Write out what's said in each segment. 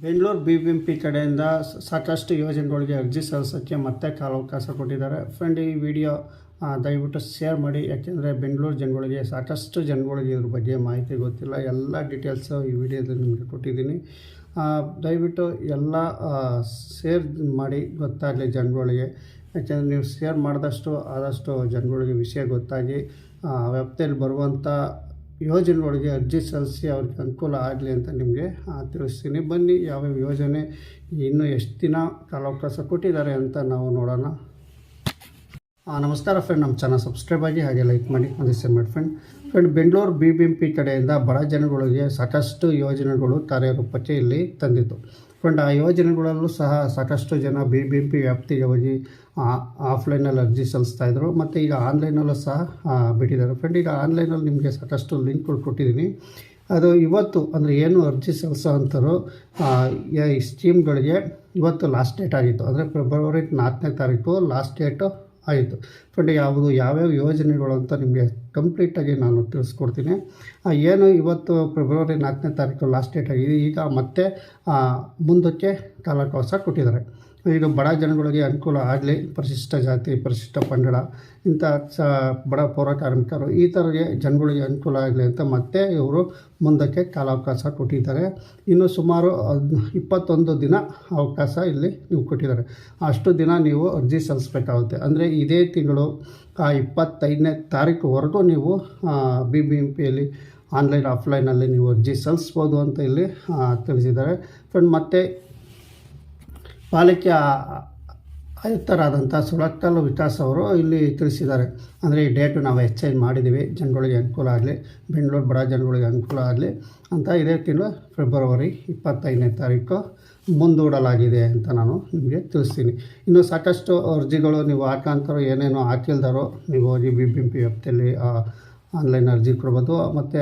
Bengaluru B B M P ಕಡೆಯಿಂದ ಸಾಕಷ್ಟು ಯೋಜನೆಗಳಿಗೆ ಅರ್ಜಿ ಸಲ್ಲಿಸೋಕ್ಕೆ ಮತ್ತೆ ಕಾಲಾವಕಾಶ ಕೊಟ್ಟಿದ್ದಾರೆ. ಫ್ರೆಂಡ್, ಈ ವಿಡಿಯೋ ದಯವಿಟ್ಟು ಶೇರ್ ಮಾಡಿ. ಯಾಕೆಂದರೆ ಬೆಂಗಳೂರು ಜನಗಳಿಗೆ, ಸಾಕಷ್ಟು ಜನಗಳಿಗೆ ಇದ್ರ ಬಗ್ಗೆ ಮಾಹಿತಿ ಗೊತ್ತಿಲ್ಲ. ಎಲ್ಲ ಡೀಟೇಲ್ಸು ಈ ವಿಡಿಯೋದಲ್ಲಿ ನಿಮಗೆ ಕೊಟ್ಟಿದ್ದೀನಿ. ದಯವಿಟ್ಟು ಎಲ್ಲ ಶೇರ್ ಮಾಡಿ ಗೊತ್ತಾಗಲಿ ಜನಗಳಿಗೆ. ಯಾಕೆಂದರೆ ನೀವು ಶೇರ್ ಮಾಡಿದಷ್ಟು, ಆದಷ್ಟು ಜನಗಳಿಗೆ ವಿಷಯ ಗೊತ್ತಾಗಿ ವ್ಯಾಪ್ತಿಯಲ್ಲಿ ಬರುವಂಥ ಯೋಜನೆಗಳಿಗೆ ಅರ್ಜಿ ಸಲ್ಲಿಸಿ ಅವ್ರಿಗೆ ಅನುಕೂಲ ಆಗಲಿ ಅಂತ ನಿಮಗೆ ತಿಳಿಸ್ತೀನಿ. ಬನ್ನಿ, ಯಾವ್ಯಾವ ಯೋಜನೆ ಇನ್ನೂ ಎಷ್ಟು ದಿನ ಕಾಲಾವಕಾಶ ಕೊಟ್ಟಿದ್ದಾರೆ ಅಂತ ನಾವು ನೋಡೋಣ. ನಮಸ್ಕಾರ ಫ್ರೆಂಡ್ ನಮ್ಮ ಚಾನಲ್ ಸಬ್ಸ್ಕ್ರೈಬ್ ಆಗಿ ಹಾಗೆ ಲೈಕ್ ಮಾಡಿ. ಒಂದು ಶೇರ್ ಮಾಡಿ friend friend Bengaluru B B M P ಕಡೆಯಿಂದ ಬಡ ಜನಗಳಿಗೆ ಸಾಕಷ್ಟು ಯೋಜನೆಗಳು ಕಾರ್ಯರೂಪಕ್ಕೆ ಇಲ್ಲಿ ತಂದಿತ್ತು ಫ್ರೆಂಡ್ ಆ ಯೋಜನೆಗಳಲ್ಲೂ ಸಹ ಸಾಕಷ್ಟು ಜನ ಬಿ ಬಿ ಎಂ ಪಿ ವ್ಯಾಪ್ತಿಗೆ ಹೋಗಿ ಆಫ್ಲೈನಲ್ಲಿ ಅರ್ಜಿ ಸಲ್ಲಿಸ್ತಾ ಇದ್ದರು ಮತ್ತು ಈಗ ಆನ್ಲೈನಲ್ಲೂ ಸಹ ಬಿಟ್ಟಿದ್ದಾರೆ. ಫ್ರೆಂಡ್ ಈಗ ಆನ್ಲೈನಲ್ಲಿ ನಿಮಗೆ ಸಾಕಷ್ಟು ಲಿಂಕ್ಗಳು ಕೊಟ್ಟಿದ್ದೀನಿ. ಅದು ಇವತ್ತು, ಅಂದರೆ ಏನು ಅರ್ಜಿ ಸಲ್ಲಿಸೋ ಅಂತಾರೋ ಈ ಸ್ಕೀಮ್ಗಳಿಗೆ ಇವತ್ತು ಲಾಸ್ಟ್ ಡೇಟ್ ಆಗಿತ್ತು. ಅಂದರೆ ಫೆಬ್ರವರಿ ನಾಲ್ಕನೇ ತಾರೀಕು ಲಾಸ್ಟ್ ಡೇಟು ಆಯಿತು ಫ್ರೆಂಡ್ ಯಾವುದು, ಯಾವ್ಯಾವ ಯೋಜನೆಗಳು ಅಂತ ನಿಮಗೆ ಕಂಪ್ಲೀಟಾಗಿ ನಾನು ತಿಳಿಸ್ಕೊಡ್ತೀನಿ. ಏನು ಇವತ್ತು ಫೆಬ್ರವರಿ ನಾಲ್ಕನೇ ತಾರೀಕು ಲಾಸ್ಟ್ ಡೇಟ್ ಆಗಿದೆ. ಈಗ ಮತ್ತೆ ಮುಂದಕ್ಕೆ ಕಾಲಕವಾಸ ಕೊಟ್ಟಿದ್ದಾರೆ. ಇದು ಬಡ ಜನಗಳಿಗೆ ಅನುಕೂಲ ಆಗಲಿ, ಪರಿಶಿಷ್ಟ ಜಾತಿ, ಪರಿಶಿಷ್ಟ ಪಂಗಡ, ಇಂಥ ಸ ಬಡ ಪೌರ ಕಾರ್ಮಿಕರು, ಈ ಥರಗೆ ಜನಗಳಿಗೆ ಅನುಕೂಲ ಆಗಲಿ ಅಂತ ಮತ್ತೆ ಇವರು ಮುಂದಕ್ಕೆ ಕಾಲಾವಕಾಶ ಕೊಟ್ಟಿದ್ದಾರೆ. ಇನ್ನು ಸುಮಾರು ಇಪ್ಪತ್ತೊಂದು ದಿನ ಅವಕಾಶ ಇಲ್ಲಿ ನೀವು ಕೊಟ್ಟಿದ್ದಾರೆ. ಅಷ್ಟು ದಿನ ನೀವು ಅರ್ಜಿ ಸಲ್ಲಿಸಬೇಕಾಗುತ್ತೆ. ಅಂದರೆ ಇದೇ ತಿಂಗಳು, ಆ ಇಪ್ಪತ್ತೈದನೇ ತಾರೀಕುವರೆಗೂ ನೀವು ಬಿ ಬಿ ಎಂ ಪಿಯಲ್ಲಿ ಆನ್ಲೈನ್ ಆಫ್ಲೈನಲ್ಲಿ ನೀವು ಅರ್ಜಿ ಸಲ್ಲಿಸ್ಬೋದು ಅಂತ ಇಲ್ಲಿ ತಿಳಿಸಿದ್ದಾರೆ. ಫ್ರೆಂಡ್, ಮತ್ತೆ ಪಾಲಿಕೆ ಆಯುಕ್ತರಾದಂಥ ಸುಳಕ್ಕಲ್ ವಿಕಾಸ್ ಅವರು ಇಲ್ಲಿ ತಿಳಿಸಿದ್ದಾರೆ. ಅಂದರೆ ಈ ಡೇಟು ನಾವು ಎಕ್ಸ್ಚೇಂಜ್ ಮಾಡಿದ್ದೀವಿ. ಜನಗಳಿಗೆ ಅನುಕೂಲ ಆಗಲಿ, ಬೆಂಗಳೂರು ಬಡ ಜನಗಳಿಗೆ ಅನುಕೂಲ ಆಗಲಿ ಅಂತ ಇದೇ ತಿಂಗಳು ಫೆಬ್ರವರಿ ಇಪ್ಪತ್ತೈದನೇ ತಾರೀಕು ಮುಂದೂಡಲಾಗಿದೆ ಅಂತ ನಾನು ನಿಮಗೆ ತಿಳಿಸ್ತೀನಿ. ಇನ್ನು ಸಾಕಷ್ಟು ಅರ್ಜಿಗಳು, ನೀವು ಹಾಕಂತಾರೋ ಏನೇನೋ ಹಾಕಿಲ್ದಾರೋ, ನೀವು ಹೋಗಿ ಬಿ ಬಿ ಎಂ ಪಿ ವ್ಯಾಪ್ತಿಯಲ್ಲಿ ಆನ್ಲೈನ್ ಅರ್ಜಿ ಕೊಡ್ಬೋದು, ಮತ್ತು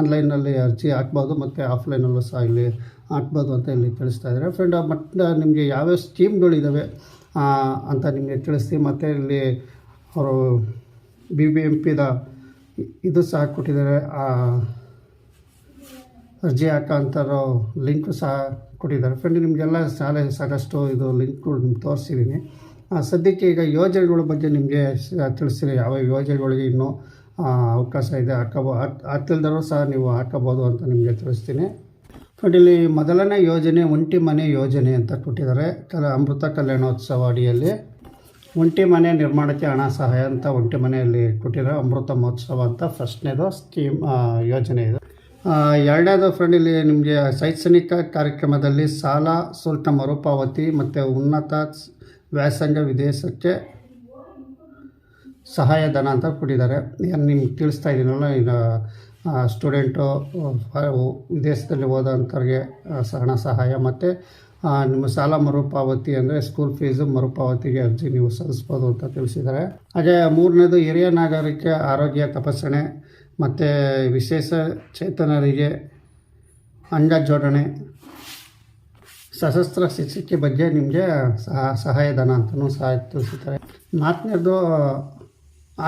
ಆನ್ಲೈನಲ್ಲಿ ಅರ್ಜಿ ಹಾಕ್ಬೋದು, ಮತ್ತು ಆಫ್ಲೈನಲ್ಲೂ ಸಹ ಇಲ್ಲಿ ಹಾಕ್ಬೋದು ಅಂತ ಇಲ್ಲಿ ತಿಳಿಸ್ತಾ ಇದ್ದಾರೆ. ಫ್ರೆಂಡ್ ಮತ್ತು ನಿಮಗೆ ಯಾವ್ಯಾವ ಸ್ಕೀಮ್ಗಳಿದ್ದಾವೆ ಅಂತ ನಿಮಗೆ ತಿಳಿಸಿ, ಮತ್ತು ಇಲ್ಲಿ ಅವರು ಬಿ ಬಿ ಎಂ ಪಿದ ಇದು ಸಹ ಕೊಟ್ಟಿದ್ದಾರೆ ಅರ್ಜಿ ಹಾಕೋಂಥರೋ ಲಿಂಕು ಸಹ ಕೊಟ್ಟಿದ್ದಾರೆ. ಫ್ರೆಂಡ್ ನಿಮಗೆಲ್ಲ ಶಾಲೆ ಸಾಕಷ್ಟು ಇದು ಲಿಂಕ್ಗಳು ನಿಮ್ಗೆ ತೋರಿಸಿದ್ದೀನಿ ಸದ್ಯಕ್ಕೆ ಈಗ ಯೋಜನೆಗಳ ಬಗ್ಗೆ ನಿಮಗೆ ತಿಳಿಸ್ತೀನಿ ಯಾವ ಯೋಜನೆಗಳಿಗೆ ಇನ್ನೂ ಅವಕಾಶ ಇದೆ. ಹಾಕಬೋ ಹಾಕ್ತಿಲ್ದರೂ ಸಹ ನೀವು ಹಾಕಬೋದು ಅಂತ ನಿಮಗೆ ತಿಳಿಸ್ತೀನಿ. ಫ್ರೆಂಡ್ ಇಲ್ಲಿ ಮೊದಲನೇ ಯೋಜನೆ ಒಂಟಿ ಮನೆ ಯೋಜನೆ ಅಂತ ಕೊಟ್ಟಿದ್ದಾರೆ. ಕಲ, ಅಮೃತ ಕಲ್ಯಾಣೋತ್ಸವ ಅಡಿಯಲ್ಲಿ ಒಂಟಿ ಮನೆ ನಿರ್ಮಾಣಕ್ಕೆ ಹಣ ಸಹಾಯ ಅಂತ ಒಂಟಿ ಮನೆಯಲ್ಲಿ ಕೊಟ್ಟಿರೋ ಅಮೃತ ಮಹೋತ್ಸವ ಅಂತ ಫಸ್ಟ್ನೇದು ಸ್ಕೀಮ್ ಯೋಜನೆ ಇದೆ. ಎರಡನೇದು ಫ್ರೆಂಡ್ ಇಲ್ಲಿ ನಿಮಗೆ ಶೈಕ್ಷಣಿಕ ಕಾರ್ಯಕ್ರಮದಲ್ಲಿ ಸಾಲ ಶುಲ್ಕ ಮರುಪಾವತಿ ಮತ್ತು ಉನ್ನತ ವ್ಯಾಸಂಗ ವಿದೇಶಕ್ಕೆ ಸಹಾಯಧನ ಅಂತ ಕೊಟ್ಟಿದ್ದಾರೆ. ಏನು ನಿಮ್ಗೆ ತಿಳಿಸ್ತಾ ಇದ್ದೀನಲ್ಲ ಈಗ ಸ್ಟೂಡೆಂಟು ವಿದೇಶದಲ್ಲಿ ಓದೋಂಥವ್ರಿಗೆ ಹಣ ಸಹಾಯ ಮತ್ತು ನಿಮ್ಮ ಸಾಲ ಮರುಪಾವತಿ ಅಂದರೆ ಸ್ಕೂಲ್ ಫೀಸು ಮರುಪಾವತಿಗೆ ಅರ್ಜಿ ನೀವು ಸಲ್ಲಿಸ್ಬೋದು ಅಂತ ತಿಳಿಸಿದ್ದಾರೆ. ಹಾಗೆ ಮೂರನೇದು ಹಿರಿಯ ನಾಗರಿಕ ಆರೋಗ್ಯ ತಪಾಸಣೆ ಮತ್ತು ವಿಶೇಷ ಚೇತನರಿಗೆ ಅಂಡ ಜೋಡಣೆ, ಸಶಸ್ತ್ರ ಶಿಕ್ಷಕಿ ಬಗ್ಗೆ ನಿಮಗೆ ಸಹ, ಸಹಾಯಧನ ಅಂತಲೂ ಸಹ ತಿಳಿಸುತ್ತಾರೆ ನಾಲ್ಕನೇದು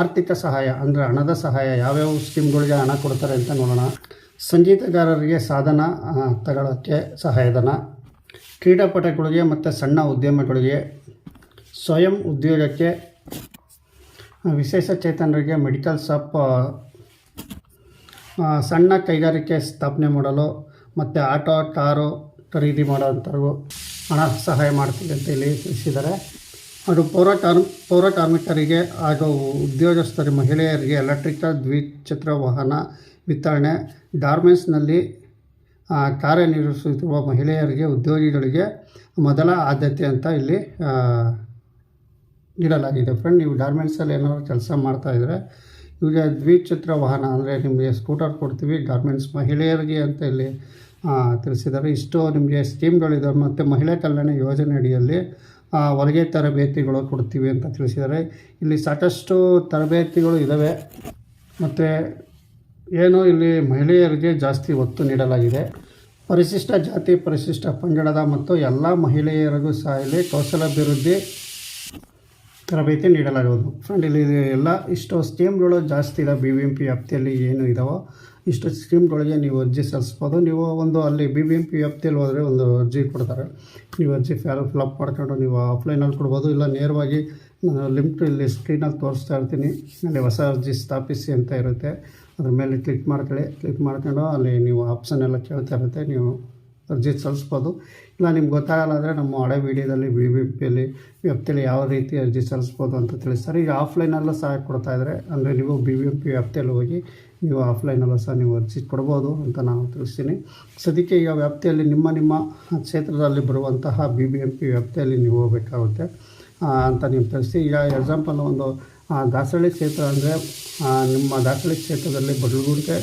ಆರ್ಥಿಕ ಸಹಾಯ, ಅಂದರೆ ಹಣದ ಸಹಾಯ, ಯಾವ್ಯಾವ ಸ್ಕೀಮ್ಗಳಿಗೆ ಹಣ ಕೊಡ್ತಾರೆ ಅಂತ ನೋಡೋಣ. ಸಂಗೀತಗಾರರಿಗೆ ಸಾಧನ ತಗೊಳ್ಳೋಕ್ಕೆ ಸಹಾಯಧನ. ಕ್ರೀಡಾಪಟುಗಳಿಗೆ ಮತ್ತು ಸಣ್ಣ ಉದ್ಯಮಗಳಿಗೆ ಸ್ವಯಂ ಉದ್ಯೋಗಕ್ಕೆ ವಿಶೇಷ ಚೇತನರಿಗೆ ಮೆಡಿಕಲ್ ಶಾಪ್ ಸಣ್ಣ ಕೈಗಾರಿಕೆ ಸ್ಥಾಪನೆ ಮಾಡಲು ಮತ್ತು ಆಟೋ, ಕಾರು ಖರೀದಿ ಮಾಡೋವಂಥವ್ರಿಗೂ ಹಣ ಸಹಾಯ ಮಾಡ್ತೀವಿ ಅಂತ ಇಲ್ಲಿ ತಿಳಿಸಿದ್ದಾರೆ. ಅದು ಪೌರ ಕಾರ್ ಪೌರ ಕಾರ್ಮಿಕರಿಗೆ ಹಾಗೂ ಉದ್ಯೋಗಸ್ಥರ ಮಹಿಳೆಯರಿಗೆ ಎಲೆಕ್ಟ್ರಿಕಲ್ ದ್ವಿಚಕ್ರ ವಾಹನ ವಿತರಣೆ ಡಾರ್ಮೆಂಟ್ಸ್ನಲ್ಲಿ ಕಾರ್ಯನಿರ್ವಹಿಸುತ್ತಿರುವ ಮಹಿಳೆಯರಿಗೆ, ಉದ್ಯೋಗಿಗಳಿಗೆ ಮೊದಲ ಆದ್ಯತೆ ಅಂತ ಇಲ್ಲಿ ನೀಡಲಾಗಿದೆ. ಫ್ರೆಂಡ್ ನೀವು ಗಾರ್ಮೆಂಟ್ಸಲ್ಲಿ ಏನಾದರೂ ಕೆಲಸ ಮಾಡ್ತಾಯಿದ್ರೆ ಈಗ ದ್ವಿಚಕ್ರ ವಾಹನ ಅಂದರೆ ನಿಮಗೆ ಸ್ಕೂಟರ್ ಕೊಡ್ತೀವಿ ಗಾರ್ಮೆಂಟ್ಸ್ ಮಹಿಳೆಯರಿಗೆ ಅಂತ ಇಲ್ಲಿ ತಿಳಿಸಿದ್ದಾರೆ. ಇಷ್ಟು ನಿಮಗೆ ಸ್ಕೀಮ್ಗಳಿದ್ದಾವೆ ಮತ್ತು ಮಹಿಳಾ ಕಲ್ಯಾಣ ಯೋಜನೆ ಅಡಿಯಲ್ಲಿ ಹೊಲಿಗೆ ತರಬೇತಿಗಳು ಕೊಡ್ತೀವಿ ಅಂತ ತಿಳಿಸಿದ್ದಾರೆ. ಇಲ್ಲಿ ಸಾಕಷ್ಟು ತರಬೇತಿಗಳು ಇದ್ದಾವೆ ಮತ್ತು ಏನು ಇಲ್ಲಿ ಮಹಿಳೆಯರಿಗೆ ಜಾಸ್ತಿ ಒತ್ತು ನೀಡಲಾಗಿದೆ. ಪರಿಶಿಷ್ಟ ಜಾತಿ, ಪರಿಶಿಷ್ಟ ಪಂಗಡದ ಮತ್ತು ಎಲ್ಲ ಮಹಿಳೆಯರಿಗೂ ಸಹ ಇಲ್ಲಿ ಕೌಶಲಾಭಿವೃದ್ಧಿ ತರಬೇತಿ ನೀಡಲಾಗುವುದು. ಫ್ರೆಂಡ್, ಇಲ್ಲಿ ಎಲ್ಲ ಇಷ್ಟು ಸ್ಕೀಮ್ಗಳು ಜಾಸ್ತಿ ಇದೆ ಬಿ ಬಿ ಎಂ ಪಿ ವ್ಯಾಪ್ತಿಯಲ್ಲಿ ಏನು ಇದಾವೋ ಇಷ್ಟು ಸ್ಕೀಮ್ಗಳಿಗೆ ನೀವು ಅರ್ಜಿ ಸಲ್ಲಿಸ್ಬೋದು. ನೀವು ಒಂದು ಅಲ್ಲಿ ಬಿ ಬಿ ಎಂ ಪಿ ವ್ಯಾಪ್ತಿಯಲ್ಲಿ ಹೋದರೆ ಒಂದು ಅರ್ಜಿ ಕೊಡ್ತಾರೆ. ನೀವು ಅರ್ಜಿ ಫ್ಯಾರ್ ಫ್ಲಪ್ ಮಾಡ್ಕೊಂಡು ನೀವು ಆಫ್ಲೈನಲ್ಲಿ ಕೊಡ್ಬೋದು. ಇಲ್ಲ ನೇರವಾಗಿ ಲಿಂಕ್ ಇಲ್ಲಿ ಸ್ಕ್ರೀನಲ್ಲಿ ತೋರಿಸ್ತಾ ಇರ್ತೀನಿ. ಅಲ್ಲಿ ಹೊಸ ಅರ್ಜಿ ಸ್ಥಾಪಿಸಿ ಅಂತ ಇರುತ್ತೆ. ಅದ್ರ ಮೇಲೆ ಕ್ಲಿಕ್ ಮಾಡ್ಕೊಳ್ಳಿ. ಕ್ಲಿಕ್ ಮಾಡ್ಕೊಂಡು ಅಲ್ಲಿ ನೀವು ಆಪ್ಷನ್ ಎಲ್ಲ ಕೇಳ್ತಾ ಇರುತ್ತೆ. ನೀವು ಅರ್ಜಿ ಸಲ್ಲಿಸ್ಬೋದು. ಇಲ್ಲ, ನಿಮ್ಗೆ ಗೊತ್ತಾಗಲ್ಲ ಅಂದರೆ ನಮ್ಮ ಹಳೆ ವೀಡಿಯೋದಲ್ಲಿ ಬಿ ಬಿ ಪಿಯಲ್ಲಿ ವ್ಯಾಪ್ತಿಯಲ್ಲಿ ಯಾವ ರೀತಿ ಅರ್ಜಿ ಸಲ್ಲಿಸ್ಬೋದು ಅಂತ ತಿಳಿಸ್ತಾರೆ. ಈಗ ಆಫ್ಲೈನಲ್ಲೂ ಸಹಾಯ ಕೊಡ್ತಾ ಇದ್ದಾರೆ. ಅಂದರೆ ನೀವು ಬಿ ಬಿ ಎಂ ಪಿ ವ್ಯಾಪ್ತಿಯಲ್ಲಿ ಹೋಗಿ ನೀವು ಆಫ್ಲೈನಲ್ಲೂ ಸಹ ನೀವು ಅರ್ಜಿ ಕೊಡ್ಬೋದು ಅಂತ ನಾನು ತಿಳಿಸ್ತೀನಿ. ಸದ್ಯಕ್ಕೆ ಈಗ ವ್ಯಾಪ್ತಿಯಲ್ಲಿ ನಿಮ್ಮ ನಿಮ್ಮ ಕ್ಷೇತ್ರದಲ್ಲಿ ಬರುವಂತಹ ಬಿ ಬಿ ಎಂ ಪಿ ವ್ಯಾಪ್ತಿಯಲ್ಲಿ ನೀವು ಹೋಗಬೇಕಾಗುತ್ತೆ ಅಂತ ನೀವು ತಿಳಿಸಿ ಈಗ ಎಕ್ಸಾಂಪಲ್ ಒಂದು ದಾಸಳ್ಳಿ ಕ್ಷೇತ್ರ ಅಂದರೆ ನಿಮ್ಮ ದಾಸರಳ್ಳಿ ಕ್ಷೇತ್ರದಲ್ಲಿ ಬಡಲಗುಂಟೆ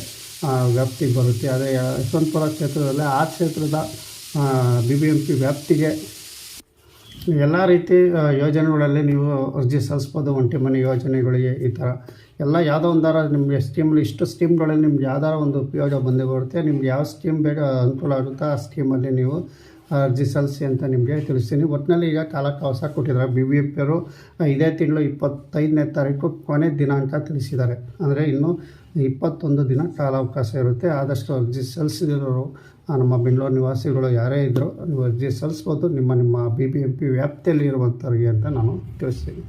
ವ್ಯಾಪ್ತಿಗೆ ಬರುತ್ತೆ. ಅದೇ ಯಶವಂತಪುರ ಕ್ಷೇತ್ರದಲ್ಲಿ ಆ ಕ್ಷೇತ್ರದ ಬಿ ಬಿ ಎಂ ಪಿ ವ್ಯಾಪ್ತಿಗೆ ಎಲ್ಲ ರೀತಿ ಯೋಜನೆಗಳಲ್ಲಿ ನೀವು ಅರ್ಜಿ ಸಲ್ಲಿಸ್ಬೋದು, ಒಂಟಿ ಮನೆ ಯೋಜನೆಗಳಿಗೆ ಈ ಥರ. ಎಲ್ಲ ಯಾವುದೋ ಒಂದಾರ ನಿಮಗೆ ಸ್ಕೀಮ್ಗಳು ಇಷ್ಟು ಸ್ಕೀಮ್ಗಳಲ್ಲಿ ನಿಮ್ಗೆ ಯಾವ್ದಾರ ಒಂದು ಉಪಯೋಗ ಬಂದೇ ಬರುತ್ತೆ ನಿಮ್ಗೆ ಯಾವ ಸ್ಕೀಮ್ ಬೇಗ ಅನುಕೂಲ ಆಗುತ್ತೋ, ಆ ಸ್ಕೀಮಲ್ಲಿ ನೀವು ಅರ್ಜಿ ಸಲ್ಲಿಸಿ ಅಂತ ನಿಮಗೆ ತಿಳಿಸ್ತೀನಿ. ಒಟ್ಟಿನಲ್ಲಿ ಈಗ ಕಾಲಕಾವಸ ಕೊಟ್ಟಿದ್ದಾರೆ. ಬಿ ಬಿ ಎಫ್ ಅವರು ಇದೇ ತಿಂಗಳು ಇಪ್ಪತ್ತೈದನೇ ತಾರೀಕು ಕೊನೆ ದಿನಾಂಕ ತಿಳಿಸಿದ್ದಾರೆ. ಅಂದರೆ ಇನ್ನು ಇಪ್ಪತ್ತೊಂದು ದಿನ ಕಾಲಾವಕಾಶ ಇರುತ್ತೆ. ಆದಷ್ಟು ಅರ್ಜಿ ಸಲ್ಲಿಸಿರೋರು ನಮ್ಮ ಬೆಂಗಳೂರು ನಿವಾಸಿಗಳು ಯಾರೇ ಇದ್ದರೂ ನೀವು ಅರ್ಜಿ ಸಲ್ಲಿಸ್ಬೋದು. ನಿಮ್ಮ ನಿಮ್ಮ ಬಿ ಬಿ ಎಂ ಪಿ ವ್ಯಾಪ್ತಿಯಲ್ಲಿ ಇರುವಂಥವ್ರಿಗೆ ಅಂತ ನಾನು ತಿಳಿಸ್ತೀನಿ.